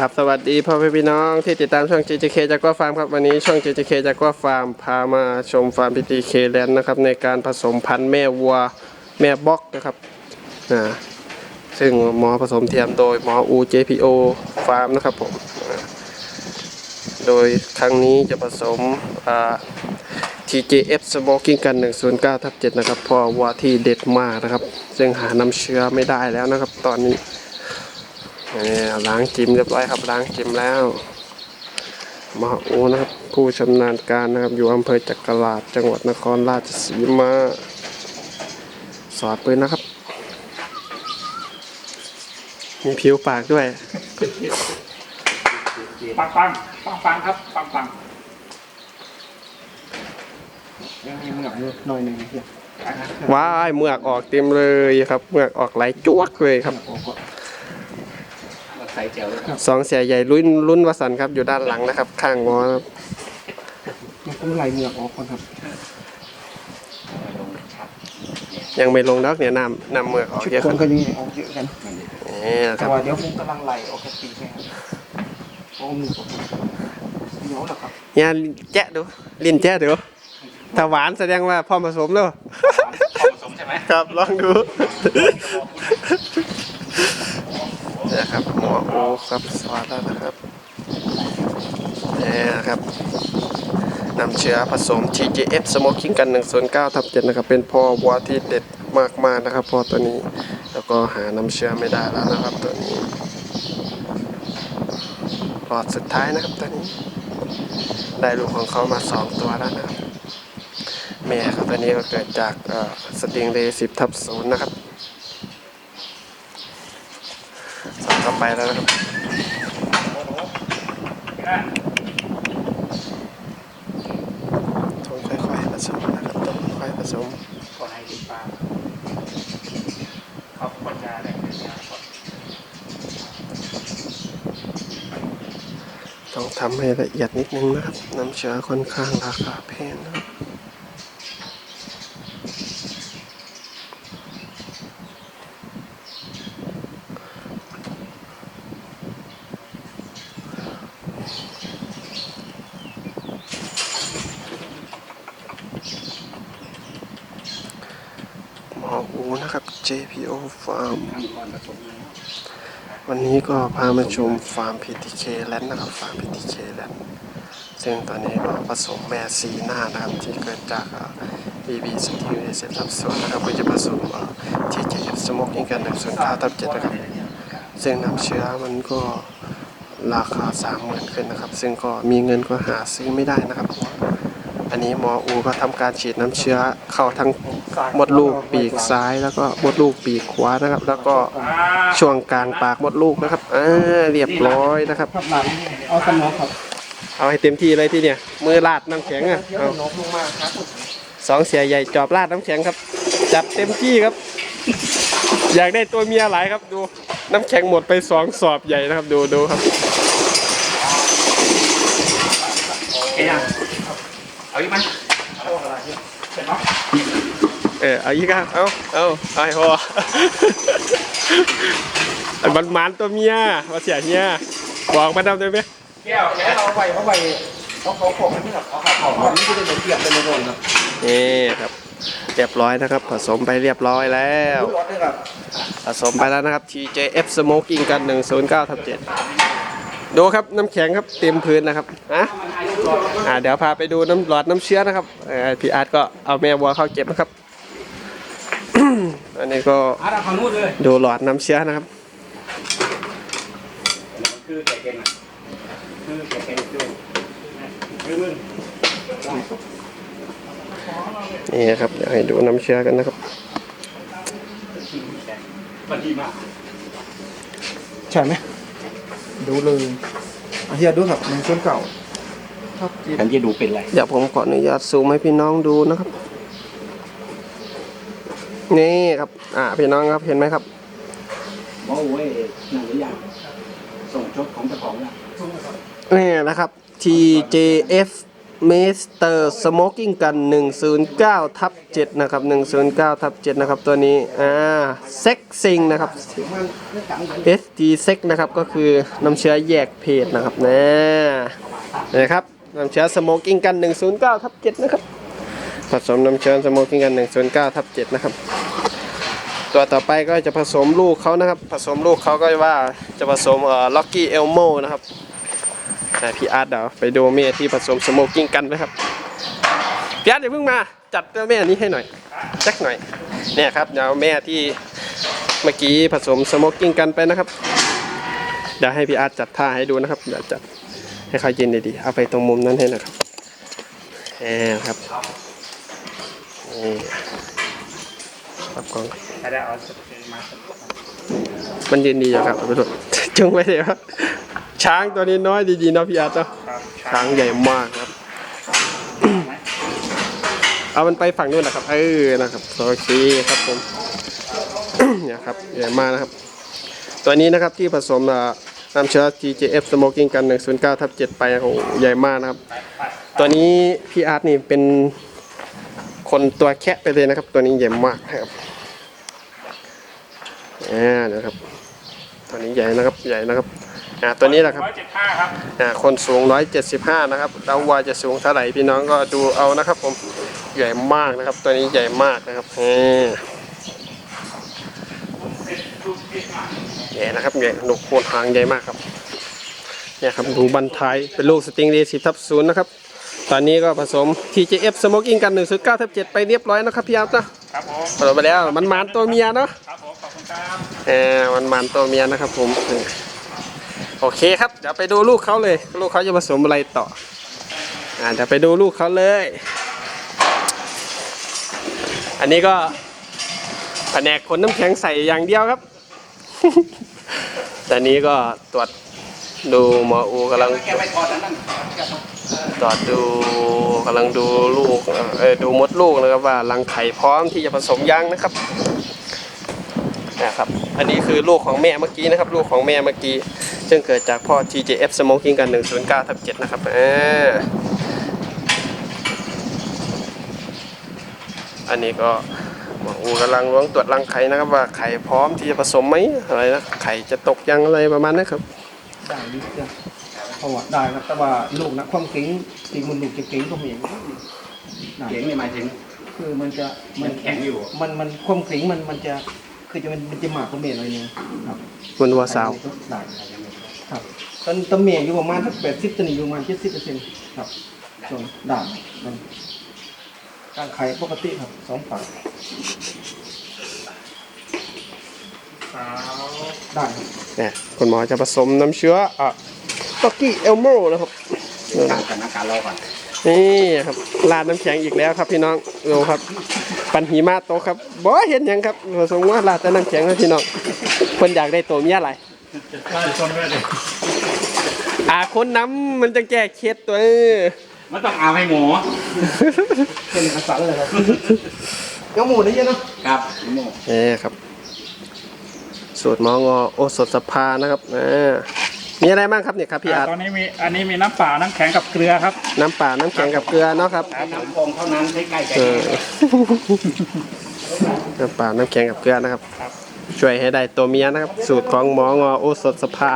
ครับสวัสดีพ่อแม่พี่น้องที่ติดตามช่อง JJK จากว่าฟาร์มครับวันนี้ช่อง JJK จากว่าฟาร์มพามาชมฟาร์มพิตีเคแลนด์นะครับในการผสมพันธุ์แม่วัวแม่บ็อกนะครับอ่าซึ่งหมอผสมเทียมโดยหมออู JPO ฟาร์มนะครับผมโดยครั้งนี้จะผสม TJF Smoking กัน 109ทับ7นะครับพอวัวที่เด็ดมากนะครับ ซึ่งหาน้ำเชื้อไม่ได้แล้วนะครับ ตอนนี้ ล้างจิ้มเรียบร้อยครับล้างจิ้มแล้วหมาอูนะครับผู้ชำนาญการนะครับ อยู่อำเภอจักราชจังหวัดนครราชสีมา สอดปืนนะครับ มีผิวปากด้วย ปังปังปังปังครับปังปังยังมีเหมือกอยู่หน่อยหนึ่งเพียงว้ายเมือกออกเต็มเลยครับ เมือกออกไหลจวกเลยครับ ใส่เจียวเลยครับสองเสียใหญ่รุ่นรุ่นวสันต์ครับอยู่ด้านหลังนะครับ ข้างงอนะครับมันต้องไล่เหมือกออกก่อนครับ ยังไม่ลงดอกเนี่ยนำนำเมือกออกชุดเยอะคครันบก็ยังออกเยอะกันนี่นะคแต่รับว่าเดี๋ยวผมกำลังไล่ออกจากปีกนะครับโอ้มือผมเหนียวแล้วครับเนี่ยแจ๊ะดูลิ้นแจ๊ะดูถ้าหวานแสดงว่าพร้อมผสมแล้ว ผสมใช่ไหมครับลองดู นะครับหมอโอครับสวัสดีนะครับนี่นะครับนำเชื้อผสม TGF Smoking กัน109ทับ7นะครับ เป็นพ่อวัวที่เด็ดมากๆนะครับพ่อตัวนี้ แล้วก็หานำเชื้อไม่ได้แล้วนะครับตัวนี้หลอดสุดท้ายนะครับตัวนี้ ได้ลูกของเขามาสองตัวแล้วนะครับแม่ครับตัวนี้ก็เกิดจากเสติงเรย์สิบทับศูนย์นะครับ สองเข้าไปแล้วครับต้องค่อยๆผสมนะครับต้องค่อยๆผสมขอให้ติดปากครับปัญญาแหล่งปัญญาก่อนต้องทำให้ละเอียดนิดนึงนะครับ น้ำเชื้อค่อนข้างราคาแพงนะครับ หมออูนะครับ JPO Farm ทำก่อนผสมวันนี้ก็พามาชมฟาร์ม PTK แลนด์นะครับฟาร์ม PTK แลนด์ซึ่งตอนนี้ก็ผสมแม่สีหน้านะครับที่เกิดจากเอ่อ BB สติวเซทับส่วนนะครับเพื่อจะผสมทีเอ่อ TJF Smoking กัน109ทับ7นะครับซึ่งน้ำเชื้อมันก็ราคา30,000ขึ้นนะครับ ซึ่งก็มีเงินก็หาซื้อไม่ได้นะครับ อันนี้หมออูก็ทำการฉีดน้ำเชื้อเข้าทั้งมดลูกปีกซ้าย แล้วก็มดลูกปีกขวานะครับ แล้วก็ช่วงกลางปากมดลูกนะครับอ่าเรียบร้อยนะครับเอาสมองครับเอาให้เต็มที่เลยที่เนี่ยมือลาดน้ำแข็งอะเอาสองเสียใหญ่จอบลาดน้ำแข็งครับ จัดเต็มที่ครับ อยากได้ตัวเมียหลายครับดูน้ำแข็งหมดไปสองสอบใหญ่นะครับ ดูดูครับ เอาอีกไหมเอาอะไรเสร็จเนาะเออเอาอีกครับเอาเอาเอาให้พอไอ้มันมันตัวเมียมาเสียเฮียบอกมาดำได้ไหมแก้วแก้วเอาไวเอาไวเอาเขาของมันนี่ครับเอาขาของมันนี่จะได้เกียบเป็นโรงครับนี่ครับเรียบร้อยนะครับ ผสมไปเรียบร้อยแล้ว ผสมไปแล้วนะครับ TJF Smoking กัน 109ทับ7 ดูครับน้ำแข็งครับเต็มพื้นนะครับอะอ่าเดี๋ยวพาไปดูน้ำหลอดน้ำเชื้อนะครับอพี่อาร์ตก็เอาแม่วัวเข้าเก็บนะครับ อันนี้ก็ดูหลอดน้ำเชื้อนะครับคือแกเก่งอะคือแกเก่งคือมึงนี่ครับเดี๋ยวให้ดูน้ำเชื้อกันนะครับใช่ไหม ดูเลยเฮียดูครับมันเครื่องเก่าครับฉันจะดูเป็นไรเดี๋ยวผมขออนุญาตซูมให้พี่น้องดูนะครับ นี่ครับ อ่าพี่น้องครับเห็นไหมครับโอ้ยหนังหรือยังส่งชดของเจ้าของแล้วนี่นะครับ TJF มิสเตอร์สโมกิ้งกัน 109ทับ7นะครับ 109ทับ7นะครับ ตัวนี้ อ่าเซ็กซิงนะครับ ST เซ็กนะครับ ก็คือน้ำเชื้อแยกเพศนะครับนะนะครับน้ำเชื้อสโมกิ้งกัน 109ทับ7นะครับ ผสมน้ำเชื้อสโมกิ้งกัน 109ทับ7นะครับ ตัวต่อไปก็จะผสมลูกเขานะครับ ผสมลูกเขาก็ว่าจะผสมเอ่อล็อกกี้เอลโมนะครับ พี่อาร์ตเดี๋ยวไปดูเมที่ผสมสโมกิ้งกันนะครับพี่อาร์ตอย่าเพิ่งมาจัดตัวแม่นี้ให้หน่อยจักหน่อยเนี่ยครับเดี๋ยวแม่ที่เมื่อกี้ผสมสโมกิ้งกันไปนะครับเดี๋ยวให้พี่อาร์ตจัดท่าให้ดูนะครับเดี๋ยวจัดให้เขายืนดีๆเอาไปตรงมุมนั้นให้นะครับแหมครับนี่รับกล้องมันยืนดีอยู่ครับไปดู จงไว้เลยครับช้างตัวนี้น้อยดีๆเนาะพี่อาร์ตเนาะช้างใหญ่มากครับ เอามันไปฝั่งนู้นนะครับ เออนะครับโอเคครับผมเนี่ยครับใหญ่มากนะครับ ตัวนี้นะครับที่ผสมอ่าน้ำเชื้อ TJF Smoking กัน 109ทับ7ไปโอ้โหใหญ่มากนะครับ ตัวนี้พี่อาร์ตนี่เป็นคนตัวแคะไปเลยนะครับ ตัวนี้ใหญ่มากนะครับอ่านะครับ ตัวนี้ใหญ่นะครับใหญ่นะครับอ่าตัวนี้แหละครับร้อยเจ็ดห้าครับอ่าคนสูง175นะครับแล้ววัวจะสูงเท่าไหร่พี่น้องก็ดูเอานะครับ ผมใหญ่มากนะครับ ตัวนี้ใหญ่มากนะครับอ่าใหญ่นะครับใหญ่หนกโคนหางใหญ่มากครับเนี่ยครับดูบันท้ายเป็นลูกสติงเรสิทับศูนย์นะครับตอนนี้ก็ผสม TJF Smoking กัน1.9ทับ7ไปเรียบร้อยนะครับพี่อาร์ตนะครับผมผสมไปแล้วมันมานตัวเมียเนาะครับผมขอบคุณครับ เออมันมันตัวเมียนะครับผม โอเคครับ เดี๋ยวไปดูลูกเขาเลย ลูกเขาจะผสมอะไรต่อ อ่าเดี๋ยวไปดูลูกเขาเลย อันนี้ก็แผนกขนน้ำแข็งใส่อย่างเดียวครับแต่นี้ก็ตรวจดูหมออูกำลังตรวจดูกำลังดูลูก เออดูมดลูกนะครับว่ารังไข่พร้อมที่จะผสมยังนะครับ นะครับ อันนี้คือลูกของแม่เมื่อกี้นะครับ ลูกของแม่เมื่อกี้ ซึ่งเกิดจากพ่อ TJF Smoking กัน 109ทับ7นะครับอ่าอันนี้ก็หมออูกำลังล้วงตรวจรังไข่นะครับว่าไข่พร้อมที่จะผสมไหมอะไรนะไข่จะตกยังอะไรประมาณนั้นครับได้ดิเจ้าเพราะว่าได้ครับแต่ว่าลูกนะความเก่งตีมันลูกจะเก่งก็มีได้เก๋งนี่หมายถึงคือมันจะมันแข็งอยู่ มันมันความเก่งมันมันจะ คือจะมันมันจะหมากกว่าเมียหน่อยนึงครับมันวัวสาวได้ครับตอนตอนเมียอยู่ประมาณสักแปดสิบตอนนี้อยู่ประมาณเจ็ดสิบเปอร์เซ็นต์ครับส่วนด่างมันการไข่ปกติครับสองฝั่งสาวได้ครับเนี่ยคุณหมอจะผสมน้ำเชื้ออะต็อกกี้เอลโมนะครับต่างกันอาการเราก่อน นี่ครับลาดน้ำแข็งอีกแล้วครับพี่น้องดูครับ ปันหิมะโตกครับบ่เห็นหยังครับผสมว่าลาดแต่น้ำแข็งนะพี่น้องคนอยากได้ตัวเมียอะไรไล่ชนด้วยดิอ่าคนน้ำมันจะแก้เคล็ดตัวเออมันต้องเอาให้หมูเป็นกระสันเลยครับเดี๋ยวหมูได้เยอะเนาะครับหมูนี่ครับสูตรหมองอโอสถสภานะครับอ่า มีอะไรบ้างครับเนี่ยครับพี่อาร์ตตอนนี้มีอันนี้มีน้ำเปล่าน้ำแข็งกับเกลือครับ น้ำเปล่าน้ำแข็งกับเกลือเนาะครับน้ำพงเท่านั้นใกล้ๆใจเออน้ำเปล่าน้ำแข็งกับเกลือนะครับ ช่วยให้ได้ตัวเมียนะครับ สูตรของหมองอโอสถสภา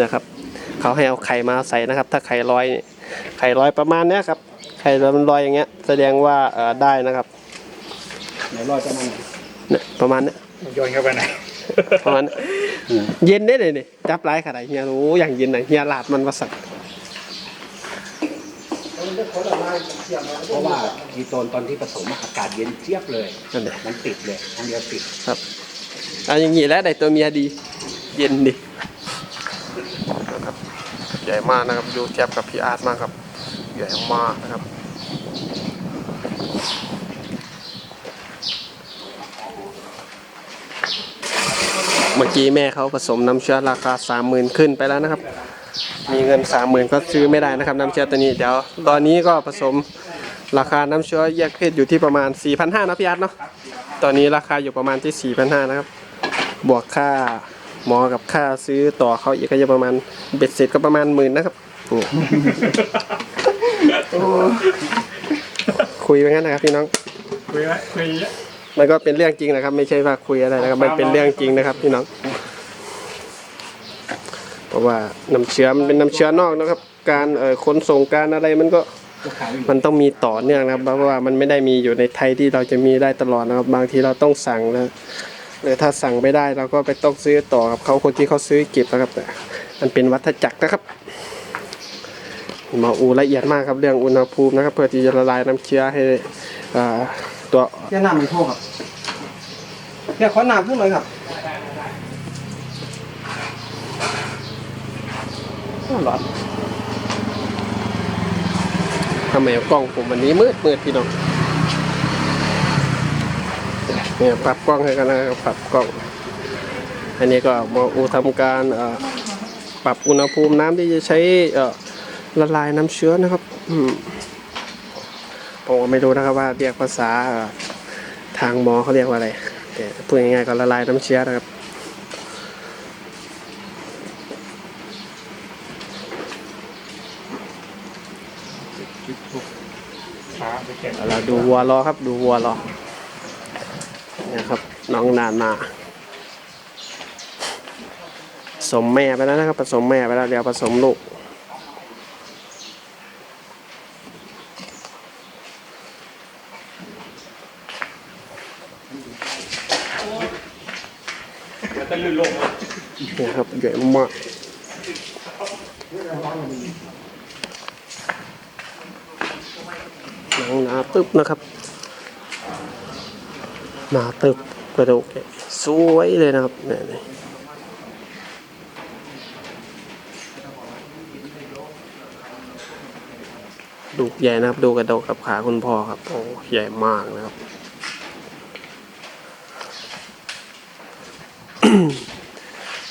นะครับเขาให้เอาไข่มาใส่นะครับ ถ้าไข่ลอยนี่ไข่ลอยประมาณเนี้ยครับ ไข่มันลอยอย่างเงี้ย แสดงว่าเออได้นะครับไหนรอดจะมันเนี่ยประมาณเนี้ยโยนเข้าไปไหนประมาณ เนี้ยเย็นได้เลยนี่จับไล่ขนาดเฮียโอ้อย่างเย็นนะเฮียลาดมันมาสั่งเพราะว่าทีโตนตอนที่ผสมอากาศเย็นเจี๊ยบเลยนั่นแหละมันติดเลยทั้งเดียวติดครับเอาอย่างงี้แล้วได้ตัวเมียดี เย็นดีนะครับใหญ่มากนะครับดูเทียบกับพี่อาร์ตมากครับ ใหญ่มากนะครับ เมื่อกี้แม่เขาผสมน้ำเชื้อราคาสามหมื่นขึ้นไปแล้วนะครับ มีเงินสามหมื่นก็ซื้อไม่ได้นะครับน้ำเชื้อตัวนี้เดี๋ยวตอนนี้ก็ผสมราคาน้ำเชื้อแยกเพศอยู่ที่ประมาณ 4,500นะพี่อาร์ตเนาะตอนนี้ราคาอยู่ประมาณที่ 4,500นะครับ บวกค่าหมอกับค่าซื้อต่อเขาอีกก็จะประมาณเบ็ดเสร็จก็ประมาณหมื่นนะครับคุยไปงั้นนะครับพี่น้อง คุยไว้คุย มันก็เป็นเรื่องจริงนะครับ ไม่ใช่ว่าคุยอะไรนะครับ มันเป็นเรื่องจริงนะครับ พี่น้อง เพราะว่าน้ำเชื้อมันเป็นน้ำเชื้อนอกนะครับ การเอ่อขนส่งการอะไรมันก็ลูกค้าไม่มีมันต้องมีต่อเนื่องนะครับ เพราะว่ามันไม่ได้มีอยู่ในไทยที่เราจะมีได้ตลอดนะครับ บางทีเราต้องสั่งนะหรือถ้าสั่งไม่ได้เราก็ไปต้องซื้อต่อกับเขาคนที่เขาซื้อเก็บนะครับแต่มันเป็นวัฏจักรนะครับหมออูละเอียดมากครับเรื่องอุณหภูมินะครับ เพื่อที่จะละลายน้ำเชื้อให้อ่า ตัวแค่น้ำมันโทษครับเนี่ยขอน้ำขึ้นหน่อยครับร้อนทำไมกล้องผมวันนี้มืดมืดพี่น้องเนี่ยปรับกล้องให้กันนะครับปรับกล้อง อันนี้ก็หมออูทำการเอ่อปรับอุณหภูมิน้ำที่จะใช้เอ่อละลายน้ำเชื้อนะครับ อืม ผมก็ไม่รู้นะครับว่าเรียกภาษาทางหมอเขาเรียกว่าอะไรแต่พูดง่ายๆก็ละลายน้ำเชื้อนะครับเราดูวัวรอครับดูวัวรอนี่ยครับน้องนานมาผสมแม่ไปแล้วนะครับผสมแม่ไปแล้วเดี๋ยวผสมลูก จะลื่นลง เนี่ยครับใหญ่มาก หนังหนาตึบนะครับ หนาตึบกระดูกสวยเลยนะครับเนี่ยเนี่ดูใหญ่นะครับ ดูกระดูกกับขาคุณพ่อครับโอ้ใหญ่มากนะครับ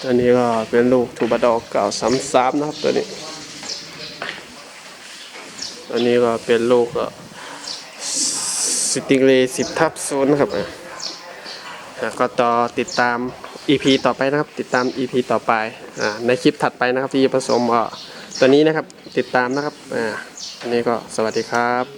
ตัวนี้ก็เป็นลูกทูบาดอกเก่าซ้ำๆนะครับตัวนี้ ตันนี้ก็เป็นลูกสติงเลสิบทับศูนย์ครับอะแล้วก็ต่อติดตาม EP ต่อไปนะครับ ติดตาม EP ต่อไปอ่าในคลิปถัดไปนะครับที่ผสมอ่อตัวนี้นะครับติดตามนะครับอ่าอันนี้ก็สวัสดีครับ